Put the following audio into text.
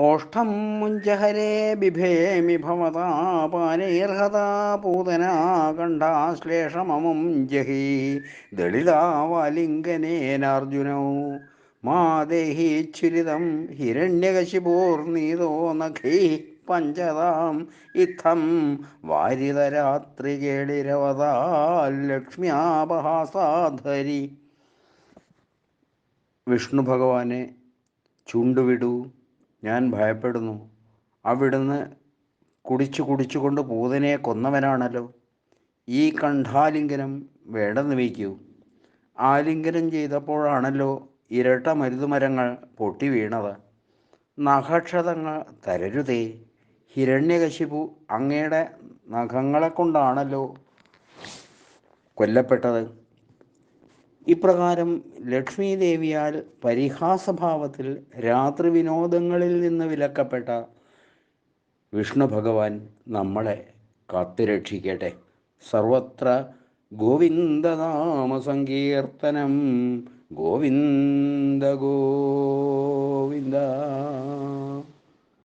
ഓഷ്ടം മുഞ്ചഹരേ ബിഭേമി ഭവതാപാനൈർഹതാ പൂതനാ കണ്ഠാശ്ലേഷമമും ജഹി. ദളിതാവാലിംഗനേനാർജുനൗ. മാദേഹീച്ഛുരിതം ഹിരണ്യകശിപൂർണീതോ നഖി പഞ്ചതാം ഇത്തം വാരിതരാത്രി കേളിരവതാ ലക്ഷ്മ്യാപഹാസാധരി. വിഷ്ണു ഭഗവാനെ ചുണ്ടുവിടൂ. ഞാൻ ഭയപ്പെടുന്നു. അവിടുന്ന് കുടിച്ചു കുടിച്ചുകൊണ്ട് പൂതനെ കൊന്നവനാണല്ലോ. ഈ കണ്ഠാലിംഗനം വേണ്ടെന്ന് വയ്ക്കൂ. ആലിംഗനം ചെയ്തപ്പോഴാണല്ലോ ഇരട്ട മരുതുമരങ്ങൾ പൊട്ടി വീണത്. നഖക്ഷതങ്ങൾ തരരുതേ. ഹിരണ്യകശിപു അങ്ങയുടെ നഖങ്ങളെ കൊണ്ടാണല്ലോ കൊല്ലപ്പെട്ടത്. ഇപ്രകാരം ലക്ഷ്മി ദേവിയാൽ പരിഹാസഭാവത്തിൽ രാത്രി വിനോദങ്ങളിൽ നിന്ന് വിലക്കപ്പെട്ട വിഷ്ണു ഭഗവാൻ നമ്മളെ കാത്തുരക്ഷിക്കട്ടെ. സർവത്ര ഗോവിന്ദനാമ സങ്കീർത്തനം ഗോവിന്ദ ഗോവിന്ദ.